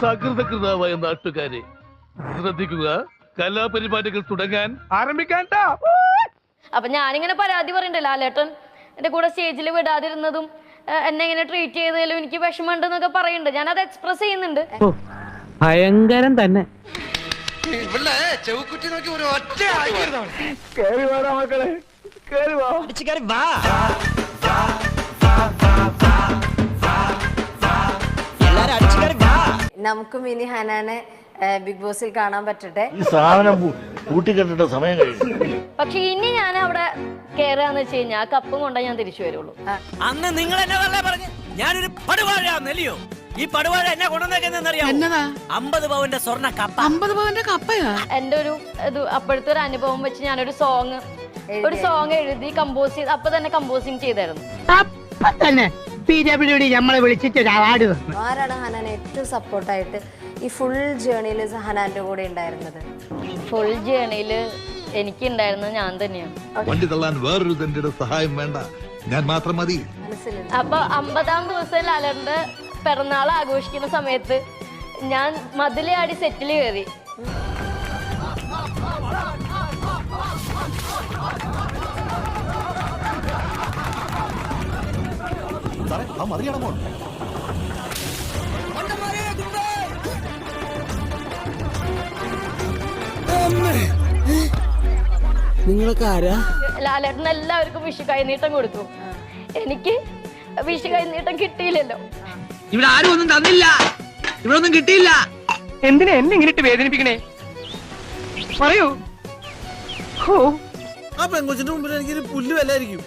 സകൃതകൃതാവായ നാട്ടുകാരെ ശ്രദ്ധിക്കുക. കലാപരിപാടികൾ തുടങ്ങാൻ ആരംഭിക്കാൻ അപ്പൊ ഞാനിങ്ങനെ പരാതി പറയണ്ടല്ലോ ലാലേട്ടൻ എന്റെ കൂടെ സ്റ്റേജിൽ വിടാതിരുന്നതും എന്നെ ഇങ്ങനെ ട്രീറ്റ് ചെയ്തതിലും എനിക്ക് വിഷമമുണ്ടെന്നൊക്കെ പറയുന്നുണ്ട്. ഞാൻ അത് എക്സ്പ്രസ് ചെയ്യുന്നുണ്ട് ഭയങ്കരം തന്നെ. നോക്കി ഒരു ഒറ്റ നമുക്കും ഇനി ഹനാനെ ബിഗ് ബോസിൽ കാണാൻ പറ്റട്ടെ. ഈ സാധനം കൂട്ടിക്കെട്ടിട്ട് സമയം കഴിഞ്ഞു. പക്ഷെ ഇനി ഞാൻ അവിടെ കേറുകയെന്ന് വെച്ച് കഴിഞ്ഞാൽ ആ കപ്പും കൊണ്ടേ ഞാൻ തിരിച്ചു വരുള്ളൂ. അന്ന് നിങ്ങൾ എന്നെ വെറുതെ പറഞ്ഞു. ഞാനൊരു പടുവാഴാന്നല്ലയോ ഈ പടുവാഴ എന്നെ കൊണ്ടുവന്നേക്കെന്നറിയാം അമ്പത് പവന്റെ സ്വർണ കപ്പ. അമ്പത് പവന്റെ കപ്പയാ? എന്റെ ഒരു ഇത് അപ്പോഴത്തെ ഒരു അനുഭവം വെച്ച് ഞാനൊരു സോങ് ഒരു സോങ് എഴുതി കമ്പോസ് ചെയ്ത് അപ്പൊ തന്നെ കമ്പോസിങ് ചെയ്തായിരുന്നു. അപ്പൊ തന്നെ. പി ഡബ്ല്യു ഡി നമ്മളെ വിളിച്ചിട്ട് ഒരു അവാർഡ് തന്നു. ആരാണ് ഹനാൻ ഏറ്റവും സപ്പോർട്ടായിട്ട് ഈ ഫുൾ ജേണിയിൽ ഹനാന്റെ കൂടെ ഉണ്ടായിരുന്നത്? ഫുൾ ജേണിയിൽ എനിക്ക് ഉണ്ടായിരുന്നത് ഞാൻ തന്നെയാണ്. വണ്ടി തള്ളാൻ വേറൊരു തന്റെ സഹായം വേണ്ട. ഞാൻ മാത്രം മതി. അപ്പൊ അമ്പതാം ദിവസം ലാലറിന്റെ പിറന്നാൾ ആഘോഷിക്കുന്ന സമയത്ത് ഞാൻ മതിലയാടി സെറ്റിൽ കയറി. നിങ്ങളൊക്കെ ആരാ? ലാലേട്ടൻ എല്ലാവർക്കും വിഷു കൈനീട്ടം കൊടുത്തു. എനിക്ക് വിഷു കൈനീട്ടം കിട്ടിയില്ലല്ലോ. ഇവിടെ ആരും ഒന്നും തന്നില്ല. ഇവിടെ ഒന്നും കിട്ടിയില്ല. എന്തിനാ എന്നെ ഇങ്ങനെ വേദനിപ്പിക്കണേ? പറയൂ. ഓ ആ പെങ്കൊച്ചിന്റെ മുമ്പിൽ എനിക്ക് പുല്ല് വിലായിരിക്കും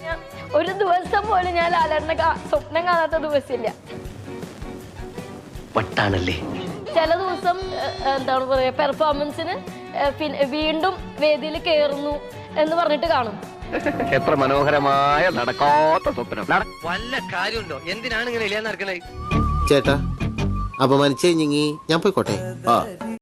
ഒരു ദിവസം പോലും ഞാൻ ലാലേട്ടനെ സ്വപ്നം കാണാത്ത ദിവസമില്ല. വട്ടാണല്ലേ? ചില ദിവസം എന്താണ് പറയുക പെർഫോമൻസിന് വീണ്ടും വേദിയിൽ കയറുന്നു എന്ന് പറഞ്ഞിട്ട് കാണും. എത്ര മനോഹരമായ നടക്കാത്ത സ്വപ്നം. വല്ല കാര്യമുണ്ടോ? എന്തിനാണ് ഇങ്ങനെ ഇല്ലാന്ന് നടക്കണേ? ചേട്ടാ അപമാനിച്ചേ ഞങ്ങി ഞാൻ പോയിക്കോട്ടെ? ആ.